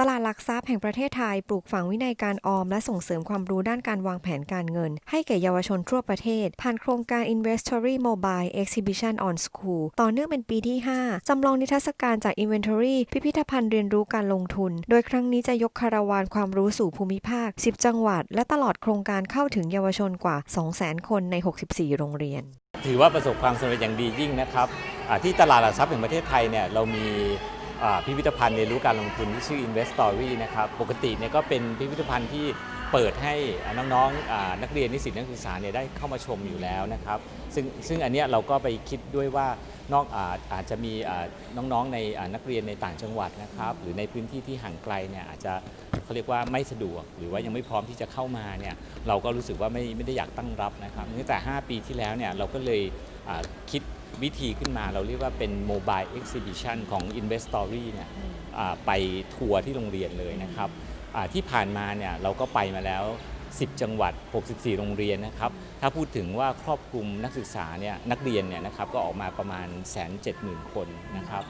ตลาดหลักทรัพย์แห่งประเทศไทยปลูกฝังวินัยการออมและส่งเสริมความรู้ด้านการวางแผนการเงิน ให้แก่เยาวชนทั่วประเทศ ผ่านโครงการ Investory Mobile Exhibition on School ต่อเนื่องเป็นปีที่ 5 จำลองนิทรรศการจาก Inventory พิพิธภัณฑ์เรียนรู้การลงทุน โดยครั้งนี้จะยกคาราวานความรู้สู่ภูมิภาค 10 จังหวัด และตลอดโครงการเข้าถึงเยาวชนกว่า 200,000 คนใน 64 โรงเรียน ถือว่าประสบความสำเร็จอย่างดียิ่งนะครับที่ตลาดหลักทรัพย์แห่งประเทศไทยเนี่ยเรามี พิพิธภัณฑ์เรียนรู้การลงทุนที่ชื่อ Investory นะครับปกติเนี่ยก็เป็นพิพิธภัณฑ์ที่เปิดให้น้องๆนักเรียนนิสิตนักศึกษาเนี่ยได้เข้ามาชมอยู่แล้วนะครับซึ่งซึ่งอันเนี้ยเราก็ไปคิดด้วยว่านอกอาอาจจะมีน้องๆในนักเรียนในต่างจังหวัดนะครับหรือในพื้นที่ที่ห่างไกลเนี่ยอาจจะเขาเรียกว่าไม่สะดวก หรือว่ายังไม่พร้อมที่จะเข้ามาเนี่ยเราก็รู้สึกว่าไม่ไม่ได้อยากตั้งรับนะครับตั้งแต่ 5 ปีที่แล้วเนี่ยเราก็เลยคิด วิธีขึ้นมาเราเรียกว่าเป็น Mobile Exhibition ของ Investory เนี่ยอ่าไปทัวร์ที่โรงเรียนเลยนะครับอ่าที่ผ่านมาเนี่ยเราก็ไปมาแล้ว 10 จังหวัด 64 โรงเรียนนะครับ ถ้าพูดถึงว่าครอบคลุมนักศึกษาเนี่ยนักเรียนเนี่ยนะครับก็ออกมาประมาณ 1 7 0 0 0 0 คนนะครับ